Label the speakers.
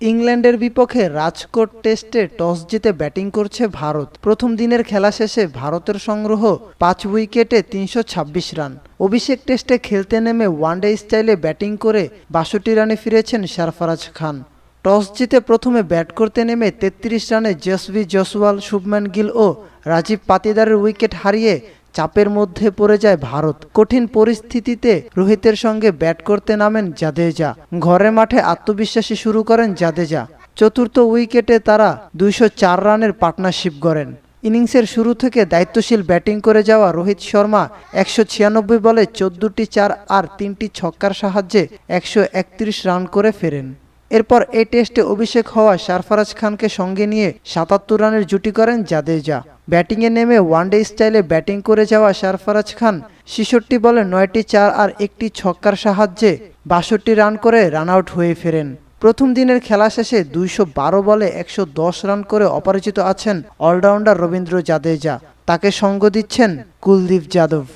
Speaker 1: ইংল্যান্ডের বিপক্ষে রাজকোট টেস্টে টস জিতে ব্যাটিং করছে ভারত। প্রথম দিনের খেলা শেষে ভারতের সংগ্রহ পাঁচ উইকেটে তিনশো ছাব্বিশ রান। অভিষেক টেস্টে খেলতে নেমে ওয়ানডে স্টাইলে ব্যাটিং করে বাষট্টি রানে ফিরেছেন সারফারাজ খান। টস জিতে প্রথমে ব্যাট করতে নেমে তেত্রিশ রানে জসভি জসওয়াল শুভম্যান গিল ও রাজীব পাতিদারের উইকেট হারিয়ে চাপের মধ্যে পড়ে যায় ভারত। কঠিন পরিস্থিতিতে রোহিতের সঙ্গে ব্যাট করতে নামেন জাদেজা। ঘরে মাঠে আত্মবিশ্বাসী শুরু করেন জাদেজা। চতুর্থ উইকেটে তারা দুইশো চার রানের পার্টনারশিপ গড়েন। ইনিংসের শুরু থেকে দায়িত্বশীল ব্যাটিং করে যাওয়া রোহিত শর্মা একশো ছিয়ানব্বই বলে চোদ্দটি চার আর তিনটি ছক্কার সাহায্যে একশো একত্রিশ রান করে ফেরেন। এরপর এই টেস্টে অভিষেক হওয়া সারফারাজ খানকে সঙ্গে নিয়ে সাতাত্তর রানের জুটি করেন জাদেজা। ব্যাটিংয়ে নেমে ওয়ানডে স্টাইলে ব্যাটিং করে যাওয়া সারফরাজ খান ছেষট্টি বলে নয়টি চার আর একটি ছক্কার সাহায্যে বাষট্টি রান করে রান আউট হয়ে ফেরেন। প্রথম দিনের খেলা শেষে দুইশো বারো বলে একশো দশ রান করে অপরাজিত আছেন অলরাউন্ডার রবীন্দ্র জাদেজা। তাকে সঙ্গ দিচ্ছেন কুলদীপ যাদব।